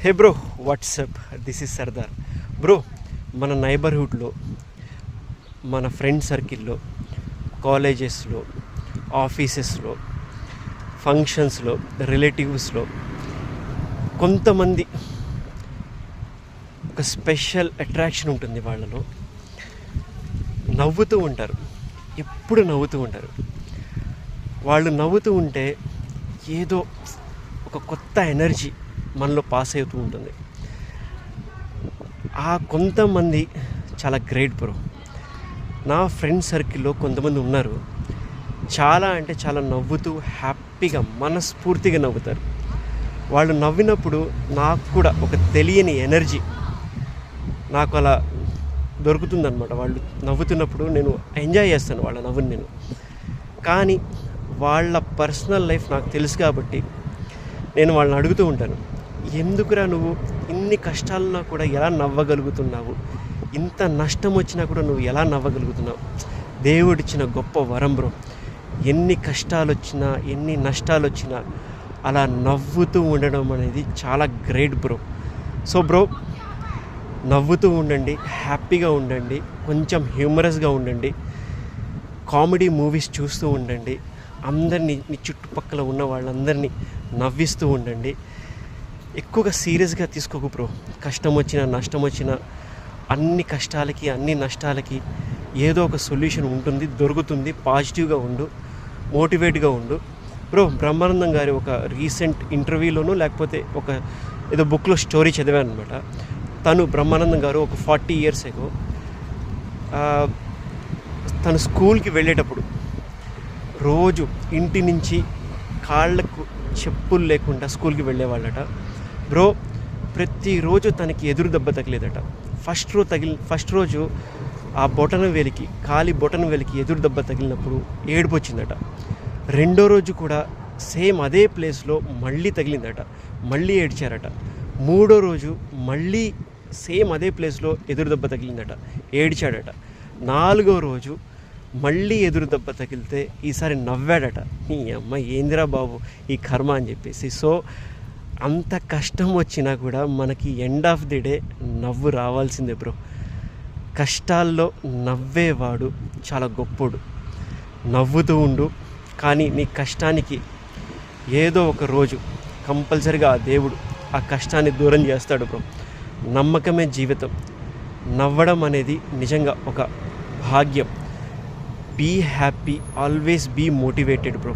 Hey bro what's up this is Sardar bro మన నైబర్హుడ్లో మన ఫ్రెండ్ సర్కిల్లో కాలేజెస్లో ఆఫీసెస్లో ఫంక్షన్స్లో రిలేటివ్స్లో కొంతమంది ఒక స్పెషల్ అట్రాక్షన్ ఉంటుంది వాళ్ళలో. నవ్వుతూ ఉంటారు. ఎప్పుడు నవ్వుతూ ఉంటారు. వాళ్ళు నవ్వుతూ ఉంటే ఏదో ఒక కొత్త ఎనర్జీ మనలో పాస్ అవుతూ ఉంటుంది. ఆ కొంతమంది చాలా గ్రేట్ బ్రో. నా ఫ్రెండ్ సర్కిల్లో కొంతమంది ఉన్నారు. చాలా అంటే చాలా నవ్వుతూ హ్యాపీగా మనస్ఫూర్తిగా నవ్వుతారు. వాళ్ళు నవ్వినప్పుడు నాకు కూడా ఒక తెలియని ఎనర్జీ నాకు అలా దొరుకుతుందనమాట వాళ్ళు నవ్వుతున్నప్పుడు నేను ఎంజాయ్ చేస్తాను వాళ్ళ నవ్వుని నేను. కానీ వాళ్ళ పర్సనల్ లైఫ్ నాకు తెలుసు కాబట్టి నేను వాళ్ళని అడుగుతూ ఉంటాను. ఎందుకురా నువ్వు? ఇన్ని కష్టాలున్నా కూడా ఎలా నవ్వగలుగుతున్నావు? ఇంత నష్టం వచ్చినా కూడా నువ్వు ఎలా నవ్వగలుగుతున్నావు? దేవుడిచ్చిన గొప్ప వరం బ్రో. ఎన్ని కష్టాలు వచ్చినా ఎన్ని నష్టాలు వచ్చినా అలా నవ్వుతూ ఉండడం అనేది చాలా గ్రేట్ బ్రో. సో బ్రో నవ్వుతూ ఉండండి హ్యాపీగా ఉండండి కొంచెం హ్యూమరస్గా ఉండండి కామెడీ మూవీస్ చూస్తూ ఉండండి అందరినీ మీ చుట్టుపక్కల ఉన్న వాళ్ళందరినీ నవ్విస్తూ ఉండండి. ఎక్కువగా సీరియస్గా తీసుకోకు బ్రో. కష్టం వచ్చినా నష్టం వచ్చినా అన్ని కష్టాలకి అన్ని నష్టాలకి ఏదో ఒక సొల్యూషన్ ఉంటుంది దొరుకుతుంది పాజిటివ్గా ఉండు మోటివేట్గా ఉండు. బ్రో బ్రహ్మానందం గారి ఒక రీసెంట్ ఇంటర్వ్యూలోనూ లేకపోతే ఒక ఏదో బుక్లో స్టోరీ చదివాను అనమాట తను బ్రహ్మానందం గారు ఒక ఫార్టీ ఇయర్స్ ఎగో తను స్కూల్కి వెళ్ళేటప్పుడు రోజు ఇంటి నుంచి కాళ్ళకు చెప్పులు లేకుండా స్కూల్కి వెళ్ళేవాళ్ళట. బ్రో ప్రతిరోజు తనకి ఎదురు దెబ్బ తగిలేదట. ఫస్ట్ రోజు తగిలి ఫస్ట్ రోజు ఆ బొటన వెలికి కాలి బొటన వెలికి ఎదురు దెబ్బ తగిలినప్పుడు ఏడుపు వచ్చిందట రెండో రోజు కూడా సేమ్ అదే ప్లేస్లో మళ్ళీ తగిలిందట. మళ్ళీ ఏడ్చారట. మూడో రోజు మళ్ళీ సేమ్ అదే ప్లేస్లో ఎదురు దెబ్బ తగిలిందట. ఏడ్చాడట. నాలుగో రోజు మళ్ళీ ఎదురు దెబ్బ తగిలితే ఈసారి నవ్వాడట. నీ అమ్మ ఏందిరా బాబు ఈ కర్మ అని చెప్పేసి. సో అంత కష్టం వచ్చినా కూడా మనకి ఎండ్ ఆఫ్ ది డే నవ్వు రావాల్సిందే బ్రో కష్టాల్లో నవ్వేవాడు చాలా గొప్పడు. నవ్వుతూ ఉండు కానీ నీ కష్టానికి ఏదో ఒక రోజు కంపల్సరిగా ఆ దేవుడు ఆ కష్టాన్ని దూరం చేస్తాడు బ్రో నమ్మకమే జీవితం. నవ్వడం అనేది నిజంగా ఒక భాగ్యం. Be happy always be motivated bro